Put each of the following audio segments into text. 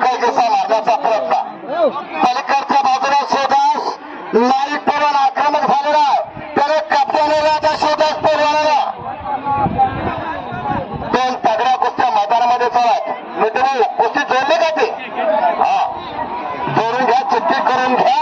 कायदेशीर मार्गाचा प्रयत्न पलीकडच्या बाजूला शेदास नाही पूर्ण आक्रमक झालेला त्याने कापलेला त्या शेदास पोरवाला दोन तगड्या कुस्त्या मैदानामध्ये चालत मित्रांनो कुस्ती जोडली का ते? हा. जोडून घ्या चिठ्ठी करून घ्या.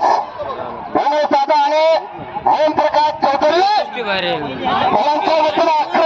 ओम प्रकाश चौधरी मुलांच्या वतीनं